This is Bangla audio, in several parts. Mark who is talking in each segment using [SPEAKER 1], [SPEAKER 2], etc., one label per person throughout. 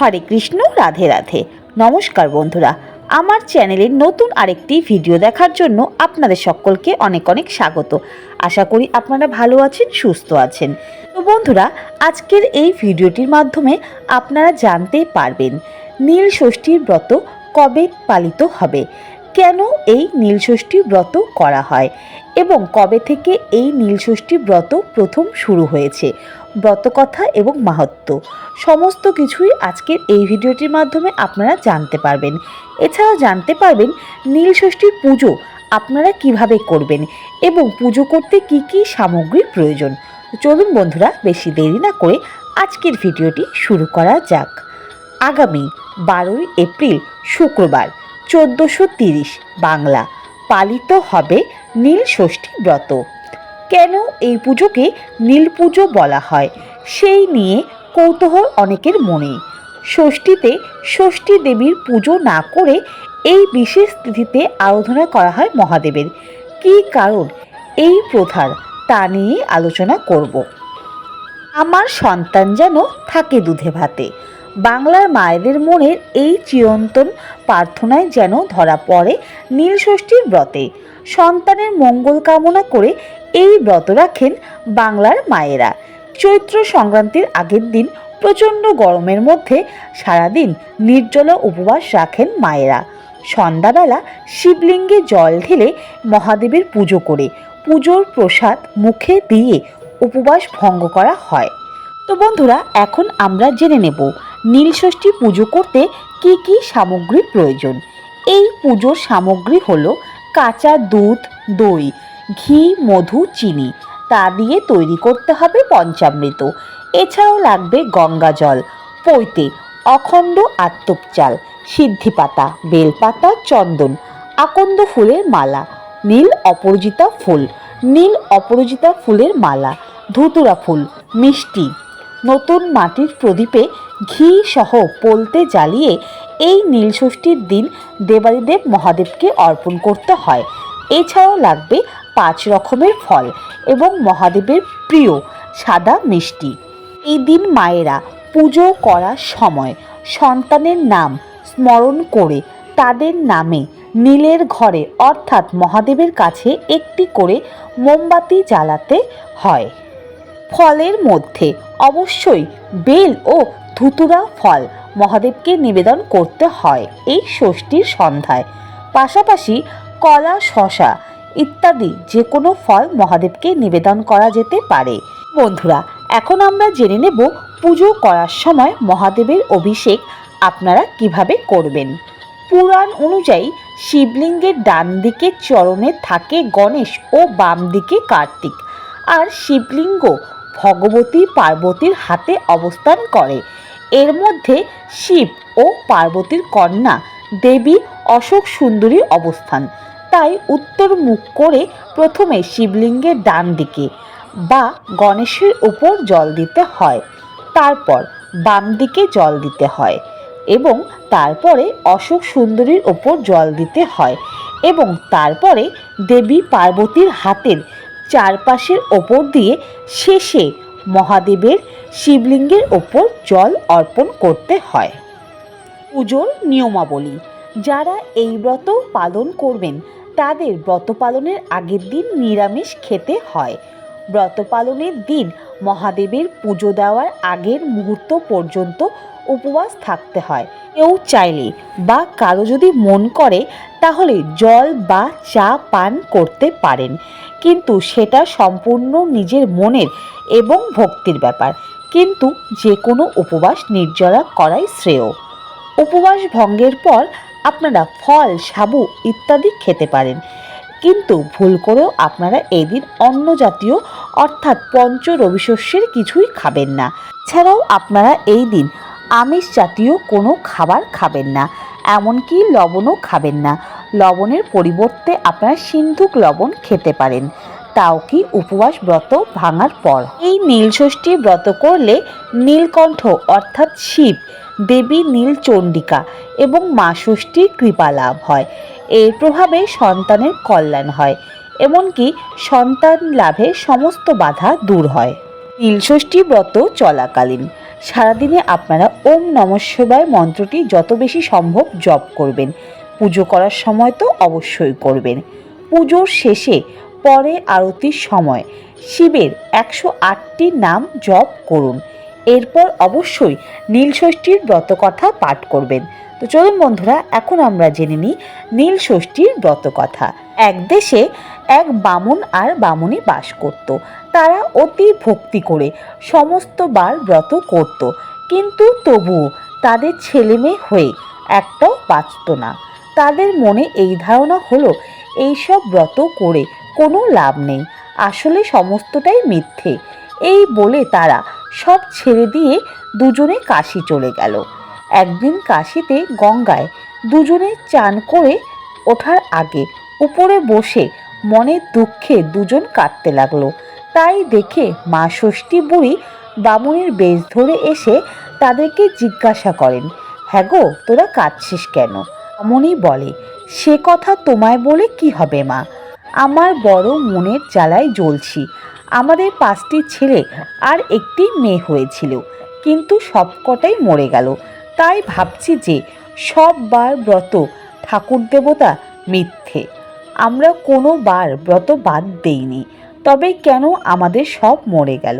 [SPEAKER 1] হরে কৃষ্ণ, রাধে রাধে। নমস্কার বন্ধুরা, আমার চ্যানেলের নতুন আরেকটি ভিডিও দেখার জন্য আপনাদের সকলকে অনেক অনেক স্বাগত। আশা করি আপনারা ভালো আছেন, সুস্থ আছেন। তো বন্ধুরা, আজকের এই ভিডিওটির মাধ্যমে আপনারা জানতে পারবেন, নীল ষষ্ঠীর ব্রত কবে পালিত হবে? কেন এই নীলষষ্ঠী ব্রত করা হয়? এবং কবে থেকে এই নীলষষ্ঠী ব্রত প্রথম শুরু হয়েছে? ব্রতকথা এবং মাহাত্ম্য সমস্ত কিছুই আজকের এই ভিডিওটির মাধ্যমে আপনারা জানতে পারবেন। এছাড়াও জানতে পারবেন নীল নীলষষ্ঠীর পুজো আপনারা কীভাবে করবেন এবং পুজো করতে কি কি সামগ্রীর প্রয়োজন। চলুন বন্ধুরা, বেশি দেরি না করে আজকের ভিডিওটি শুরু করা যাক। আগামী বারোই এপ্রিল, শুক্রবার, চোদ্দোশো তিরিশ বাংলা, পালিত হবে নীল ষষ্ঠী ব্রত। কেন এই পুজোকে নীল পুজো বলা হয়? সেই নিয়ে কৌতূহল অনেকের মনে। ষষ্ঠীতে ষষ্ঠী দেবীর পুজো না করে এই বিশেষ তিথিতে আরাধনা করা হয় মহাদেবের। কী কারণ? এই প্রথার, তা নিয়ে আলোচনা করব। আমার সন্তান যেন থাকে দুধে ভাতে। বাংলার মায়েদের মনের এই চিরন্তন প্রার্থনায় যেন ধরা পড়ে নীলষষ্ঠীর ব্রতে। সন্তানের মঙ্গল কামনা করে এই ব্রত রাখেন বাংলার মায়েরা। চৈত্র সংক্রান্তির আগের দিন প্রচণ্ড গরমের মধ্যে সারাদিন নির্জলা উপবাস রাখেন মায়েরা। সন্ধ্যাবেলা শিবলিঙ্গে জল ঢেলে মহাদেবের পুজো করে পুজোর প্রসাদ মুখে দিয়ে উপবাস ভঙ্গ করা হয়। তো বন্ধুরা, এখন আমরা জেনে নেব নীলষষ্ঠী পুজো করতে কি কি সামগ্রী প্রয়োজন? এই পুজোর সামগ্রী হলো কাঁচা দুধ, দই, ঘি, মধু, চিনি। তা দিয়ে তৈরি করতে হবে পঞ্চামৃত। এছাড়াও লাগবে গঙ্গা জল, পৈতে অখণ্ড আত্মপ চাল সিদ্ধি পাতা বেলপাতা, চন্দন, আকন্দ ফুলের মালা, নীল অপরাজিতা ফুল, নীল অপরাজিতা ফুলের মালা, ধুতুরা ফুল, মিষ্টি, নতুন মাটির প্রদীপে ঘি সহ পোলতে জ্বালিয়ে এই নীলষষ্ঠীর দিন দেবাদিদেব মহাদেবকে অর্পণ করতে হয়। এছাড়াও লাগবে পাঁচ রকমের ফল এবং মহাদেবের প্রিয় সাদা মিষ্টি। এই দিন মায়েরা পুজো করার সময় সন্তানের নাম স্মরণ করে তাদের নামে নীলের ঘরে অর্থাৎ মহাদেবের কাছে একটি করে মোমবাতি জ্বালাতে হয়। ফলের মধ্যে অবশ্যই বেল ও ধুতুরা ফল মহাদেবকে নিবেদন করতে হয় এই ষষ্ঠীর সন্ধ্যায়। পাশাপাশি কলা, শশা ইত্যাদি যে কোনো ফল মহাদেবকে নিবেদন করা যেতে পারে। বন্ধুরা, এখন আমরা জেনে নেব পুজো করার সময় মহাদেবের অভিষেক আপনারা কীভাবে করবেন। পুরাণ অনুযায়ী শিবলিঙ্গের ডান দিকে চরণে থাকে গণেশ ও বাম দিকে কার্তিক। আর শিবলিঙ্গ ভগবতী, পার্বতীর হাতে অবস্থান করে। এর মধ্যে শিব ও পার্বতীর কন্যা দেবী অশোক সুন্দরীর অবস্থান। তাই উত্তর মুখ করে প্রথমে শিবলিঙ্গের ডান দিকে বা গণেশের উপর জল দিতে হয়, তারপর বাম দিকে জল দিতে হয় এবং তারপরে অশোক সুন্দরীর ওপর জল দিতে হয় এবং তারপরে দেবী পার্বতীর হাতের চারপাশের ওপর দিয়ে শেষে মহাদেবের শিবলিঙ্গের ওপর জল অর্পণ করতে হয়। পুজোর নিয়মাবলী, যারা এই ব্রত পালন করবেন, তাদের ব্রত পালনের আগের দিন নিরামিষ খেতে হয়। ব্রত পালনের দিন মহাদেবের পুজো দেওয়ার আগের মুহূর্ত পর্যন্ত উপবাস থাকতে হয়। কেউ চাইলে বা কারও যদি মন করে, তাহলে জল বা চা পান করতে পারেন। কিন্তু সেটা সম্পূর্ণ নিজের মনের এবং ভক্তির ব্যাপার। কিন্তু যে কোনো উপবাস নির্জরা করাই শ্রেয়। উপবাস ভঙ্গের পর আপনারা ফল, সাবু ইত্যাদি খেতে পারেন। কিন্তু ভুল করেও আপনারা এই দিন অন্য জাতীয়, অর্থাৎ পঞ্চ রবিশস্যের কিছুই খাবেন না। ছাড়াও আপনারা এই দিন আমিষ জাতীয় কোনো খাবার খাবেন না, এমনকি লবণও খাবেন না। লবণের পরিবর্তে আপনারা সিন্ধুক লবণ খেতে পারেন। তাও কি উপবাস ব্রত ভাঙার পর? এই নীলষষ্ঠী ব্রত করলে নীলকণ্ঠ অর্থাৎ শিব, দেবী নীলচণ্ডিকা এবং মা ষষ্ঠীর কৃপা লাভ হয়। এর প্রভাবে সন্তানের কল্যাণ হয়, এমনকি সন্তান লাভে সমস্ত বাধা দূর হয়। নীলষষ্ঠী ব্রত চলাকালীন সারাদিনে আপনারা ওম নমঃ শিবায় মন্ত্রটি যত বেশি সম্ভব জপ করবেন। পুজো করার সময় তো অবশ্যই করবেন। পুজোর শেষে পরে আরতির সময় শিবের একশো আটটি নাম জপ করুন। এরপর অবশ্যই নীলষষ্ঠীর ব্রতকথা পাঠ করবেন। তো চলুন বন্ধুরা, এখন আমরা জেনে নিই নীল ষষ্ঠীর ব্রতকথা। এক দেশে এক বামুন আর বামুনি বাস করত। তারা অতি ভক্তি করে সমস্ত বার ব্রত করত। কিন্তু তবুও তাদের ছেলে মেয়ে হয়ে একটাও বাঁচত না। তাদের মনে এই ধারণা হলো, এইসব ব্রত করে কোনো লাভ নেই। আসলে সমস্তটাই মিথ্যে। এই বলে তারা সব ছেড়ে দিয়ে দুজনে কাশি চলে গেল। একদিন কাশিতে গঙ্গায় দুজনে চান করে ওঠার আগে উপরে বসে মনের দুঃখে দুজন কাঁদতে লাগল। তাই দেখে মা ষষ্ঠী বুড়ি বামুনের বেশ ধরে এসে তাদেরকে জিজ্ঞাসা করেন হ্যাঁ গো, তোরা কাঁদছিস কেন? বামুনি বলে, সে কথা তোমায় বলে কি হবে মা? আমার বড় মনের জ্বালায় জ্বলছি। আমাদের পাঁচটি ছেলে আর একটি মেয়ে হয়েছিল, কিন্তু সবকটাই মরে গেল। তাই ভাবছি যে সব বার ব্রত ঠাকুর দেবতা মিথ্যে। আমরা কোনো বার ব্রত বাদ দেইনি। তবে কেন আমাদের সব মরে গেল?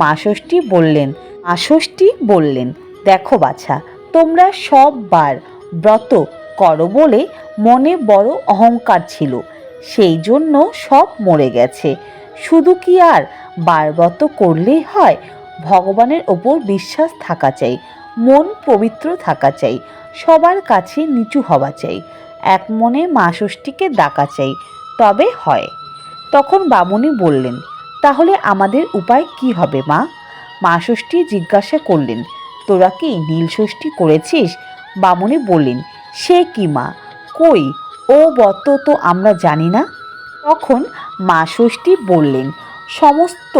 [SPEAKER 1] মা ষষ্ঠী বললেন, মা ষষ্ঠী বললেন, দেখো বাছা, তোমরা সব বার ব্রত করো বলে মনে বড় অহংকার ছিল। সেই জন্য সব মরে গেছে। শুধু কি আর বারব্রত করলেই হয়? ভগবানের ওপর বিশ্বাস থাকা চাই, মন পবিত্র থাকা চাই, সবার কাছে নিচু হওয়া চাই, এক মনে মা ষষ্ঠীকে ডাকা চাই, তবে হয়। তখন বামুনি বললেন, তাহলে আমাদের উপায় কি হবে মা? মা ষষ্ঠী জিজ্ঞাসা করলেন, তোরা কি নীল ষষ্ঠী করেছিস? বামুনি বললেন সে কি মা? কই? ও বত তো আমরা জানি না? তখন মা ষষ্ঠী বললেন, সমস্ত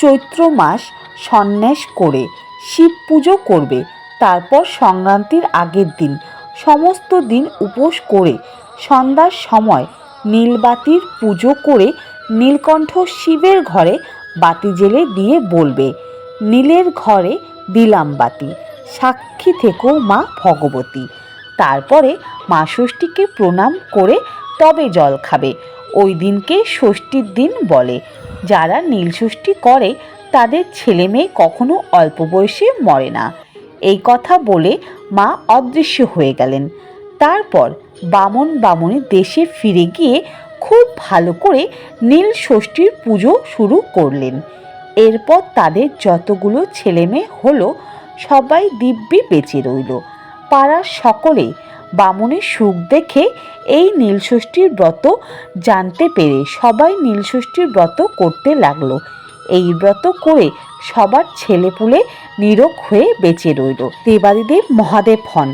[SPEAKER 1] চৈত্র মাস সন্ন্যাস করে শিব পুজো করবে, তারপর সংক্রান্তির আগের দিন সমস্ত দিন উপোস করে সন্ধ্যার সময় নীলবাতির পুজো করে নীলকণ্ঠ শিবের ঘরে বাতি জেলে দিয়ে বলবে, নীলের ঘরে দিলাম বাতি, সাক্ষী থেকো মা ভগবতী। তারপরে মা ষষ্ঠীকে প্রণাম করে তবে জল খাবে। ওই দিনকে ষষ্ঠীর দিন বলে। যারা নীল ষষ্ঠী করে, তাদের ছেলে মেয়ে কখনো অল্প বয়সে মরে না। এই কথা বলে মা অদৃশ্য হয়ে গেলেন। তারপর বামন বামনি দেশে ফিরে গিয়ে খুব ভালো করে নীল ষষ্ঠীর পুজো শুরু করলেন। এরপর তাদের যতগুলো ছেলে মেয়ে হলো, সবাই দিব্যি বেঁচে রইল। পাড়ার সকলে বামনের সুখ দেখে এই নীলষষ্ঠীর ব্রত জানতে পেরে সবাই নীলষষ্ঠীর ব্রত করতে লাগল। এই ব্রত করে সবার ছেলেপুলে নিরোগ হয়ে বেঁচে রইল। দেবাদিদেব মহাদেব হন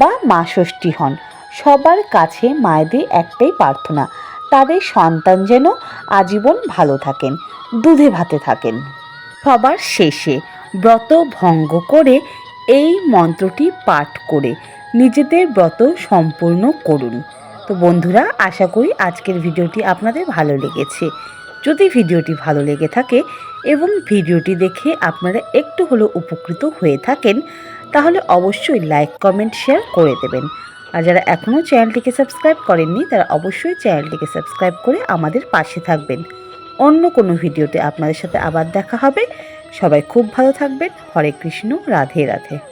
[SPEAKER 1] বা মা ষষ্ঠী হন। সবার কাছে মায়েদের একটাই প্রার্থনা, তাদের সন্তান যেন আজীবন ভালো থাকেন, দুধে ভাতে থাকেন। সবার শেষে ব্রত ভঙ্গ করে এই মন্ত্রটি পাঠ করে নিজেদের ব্রত সম্পূর্ণ করুন। তো বন্ধুরা, আশা করি আজকের ভিডিওটি আপনাদের ভালো লেগেছে। যদি ভিডিওটি ভালো লেগে থাকে এবং ভিডিওটি দেখে আপনারা একটু হলেও উপকৃত হয়ে থাকেন, তাহলে অবশ্যই লাইক, কমেন্ট, শেয়ার করে দেবেন। আর যারা এখনও চ্যানেলটিকে সাবস্ক্রাইব করেননি, তারা অবশ্যই চ্যানেলটিকে সাবস্ক্রাইব করে আমাদের পাশে থাকবেন। অন্য কোনো ভিডিওতে আপনাদের সাথে আবার দেখা হবে। সবাই খুব ভালো থাকবেন। হরে কৃষ্ণ রাধে রাধে।